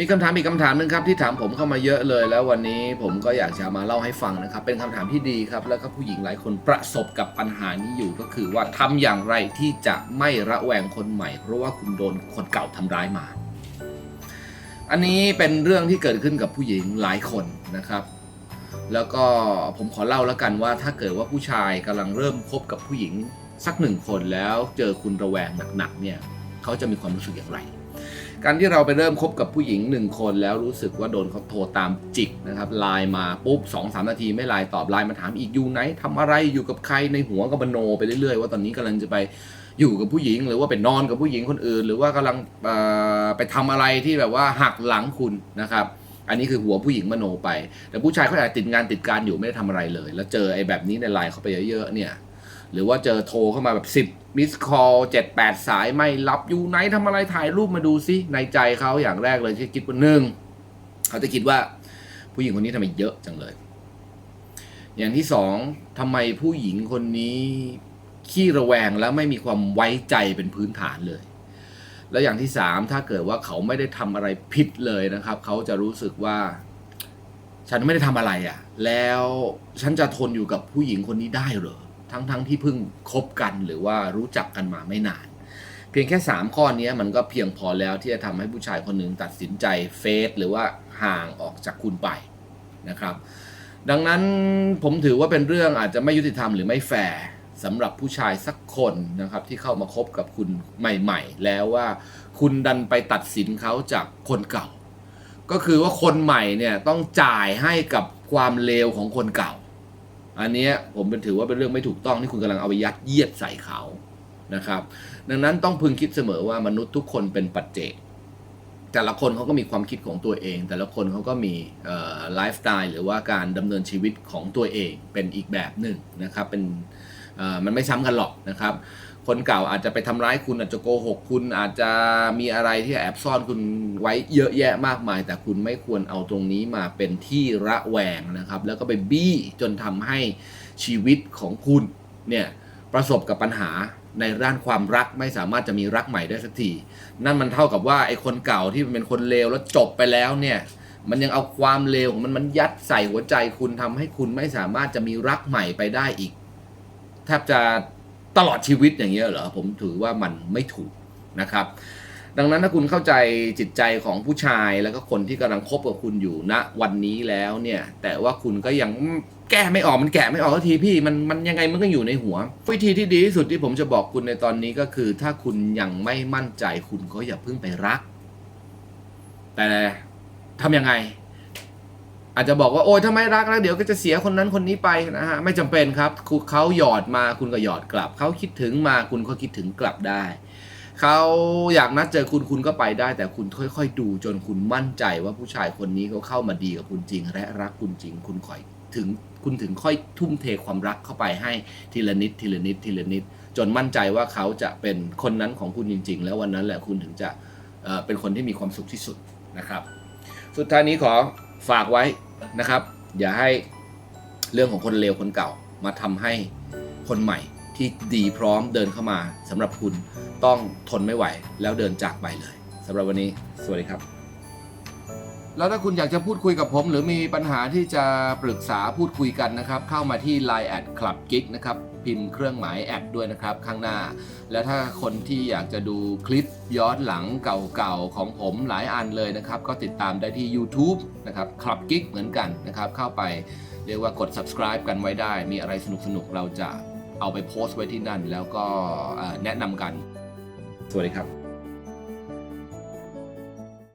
มีคำถามอีกคำถามหนึ่งครับที่ถามผมเข้ามาเยอะเลย แล้ววันนี้ผมก็อยากจะมาเล่าให้ฟังนะครับ เป็นคำถามที่ดีครับ แล้วก็ผู้หญิงหลายคนประสบกับปัญหานี้อยู่ก็คือว่าทำอย่างไรที่จะไม่ระแวงคนใหม่ เพราะว่าคุณโดนคนเก่าทำร้ายมา อันนี้เป็นเรื่องที่เกิดขึ้นกับผู้หญิงหลายคนนะครับ แล้วก็ผมขอเล่าแล้วกันว่า ถ้าเกิดว่าผู้ชายกำลังเริ่มคบกับผู้หญิงสักหนึ่งคนแล้วเจอคุณระแวงหนักๆเนี่ยเขาจะมีความรู้สึกอย่างไร การที่เราไปเริ่มคบกับผู้หญิงหนึ่งคนแล้วรู้สึกว่าโดนเขาโทรตามจิกนะครับไลน์มาปุ๊บสองสามนาทีไม่ไลน์ตอบไลน์มาถามอีกอยู่ไหนทำอะไรอยู่กับใครในหัวก็บโนไปเรื่อยๆว่าตอนนี้กำลังจะไปอยู่กับผู้หญิง หรือว่าไปนอนกับผู้หญิงคนอื่น หรือว่ากำลังไปทำอะไรที่แบบว่าหักหลังคุณนะครับอันนี้คือหัวผู้หญิงมโนไป แต่ผู้ชายเขาอาจจะติดงานติดการอยู่ไม่ได้ทำอะไรเลย แล้วเจอไอ้แบบนี้ในไลน์เขาไปเยอะๆเนี่ย หรือว่าเจอโทรเข้ามาแบบ 10มิสคอลเจ็ดแปดสายไม่รับอยู่ไหนทำอะไรถ่ายรูปมาดูซิในใจเขาอย่างแรกเลยที่คิดว่าหนึ่งเขาจะคิดว่า ผู้หญิงคนนี้ทำไมเยอะจังเลย อย่างที่สองทำไมผู้หญิงคนนี้ขี้ระแวงและไม่มีความไว้ใจเป็นพื้นฐานเลย แล้วอย่างที่สามถ้าเกิดว่าเขาไม่ได้ทำอะไรผิดเลยนะครับ เขาจะรู้สึกว่า ฉันไม่ได้ทำอะไรอะ่ะ แล้วฉันจะทนอยู่กับผู้หญิงคนนี้ได้เหรอ ทั้งๆทที่เพิ่งคบกันหรือว่ารู้จักกันมาไม่นาน เพียงแค่ 3 ข้อนี้มันก็เพียงพอแล้วที่จะทำให้ผู้ชายคนหนึ่งตัดสินใจเฟซหรือว่าห่างออกจากคุณไปนะครับ ดังนั้นผมถือว่าเป็นเรื่องอาจจะไม่ยุติธรรมหรือไม่แฟร์สำหรับผู้ชายสักคนนะครับ ที่เข้ามาคบกับคุณใหม่ ๆ แล้วว่าคุณดันไปตัดสินเขาจากคนเก่า ก็คือว่าคนใหม่เนี่ยต้องจ่ายให้กับความเลวของคนเก่า อันนี้ผมเป็นถือว่าเป็นเรื่องไม่ถูกต้องที่คุณกำลังเอาไปยัดเยียดใส่เขานะครับ ดังนั้นต้องพึงคิดเสมอว่ามนุษย์ทุกคนเป็นปัจเจก แต่ละคนเขาก็มีความคิดของตัวเอง แต่ละคนเขาก็มีไลฟ์สไตล์หรือว่าการดำเนินชีวิตของตัวเองเป็นอีกแบบหนึ่งนะครับเป็นมันไม่ซ้ำกันหรอกนะครับ คนเก่าอาจจะไปทำร้ายคุณอาจจะโกหกคุณอาจจะมีอะไรที่แอบซ่อนคุณไว้เยอะแยะมากมาย แต่คุณไม่ควรเอาตรงนี้มาเป็นที่ระแวงนะครับ แล้วก็ไปบี้จนทำให้ชีวิตของคุณเนี่ยประสบกับปัญหาในด้านความรักไม่สามารถจะมีรักใหม่ได้สักทีนั่นมันเท่ากับว่าไอ้คนเก่าที่เป็นคนเลวแล้วจบไปแล้วเนี่ยมันยังเอาความเลวของมันมันยัดใส่หัวใจคุณทำให้คุณไม่สามารถจะมีรักใหม่ไปได้อีกแทบจะ ตลอดชีวิตอย่างเงี้ยเหรอผมถือว่ามันไม่ถูกนะครับ ดังนั้นถ้าคุณเข้าใจจิตใจของผู้ชายแล้วก็คนที่กำลังคบกับคุณอยู่ณวันนี้แล้วเนี่ย แต่ว่าคุณก็ยังแก้ไม่ออกมันแกะไม่ออกสักทีพี่มันมันยังไงมันก็อยู่ในหัว วิธีที่ดีที่สุดที่ผมจะบอกคุณในตอนนี้ก็คือ ถ้าคุณยังไม่มั่นใจคุณก็อย่าเพิ่งไปรัก แต่ทำยังไง อาจจะบอกว่าโอ้ยถ้าไม่รักแล้วเดี๋ยวก็จะเสียคนนั้นคนนี้ไปนะฮะไม่จำเป็นครับเขาหยอดมาคุณก็หยอดกลับ เขาคิดถึงมาคุณก็คิดถึงกลับได้ เขาอยากนัดเจอคุณคุณก็ไปได้ แต่คุณค่อยๆดูจนคุณมั่นใจว่าผู้ชายคนนี้เขาเข้ามาดีกับคุณจริง และรักคุณจริง คุณค่อยถึงคุณถึงค่อยทุ่มเทความรักเข้าไปให้ทีละนิดทีละนิดทีละนิด จนมั่นใจว่าเขาจะเป็นคนนั้นของคุณจริง ๆ แล้ววันนั้นแหละคุณถึงจะเเป็นคนที่มีความสุขที่สุดนะครับ สุดท้ายนี้ขอ ฝากไว้นะครับ อย่าให้เรื่องของคนเลวคนเก่ามาทำให้คนใหม่ที่ดีพร้อมเดินเข้ามาสำหรับคุณต้องทนไม่ไหวแล้วเดินจากไปเลยสำหรับวันนี้ สวัสดีครับ แล้วถ้าคุณอยากจะพูดคุยกับผม หรือมีปัญหาที่จะปรึกษาพูดคุยกันนะครับ เข้ามาที่ Line แอดคลับกิ๊กนะครับพิมพ์เครื่องหมายแอดด้วยนะครับข้างหน้า แล้วถ้าคนที่อยากจะดูคลิปย้อนหลังเก่าๆ ของผมหลายอันเลยนะครับ ก็ติดตามได้ที่ YouTube นะครับคลับกิ๊กเหมือนกันนะครับ เข้าไปเรียกว่ากด subscribe กันไว้ได้ มีอะไรสนุกๆ เราจะเอาไปโพสต์ไว้ที่นั่น แล้วก็แนะนำกัน สวัสดีครับ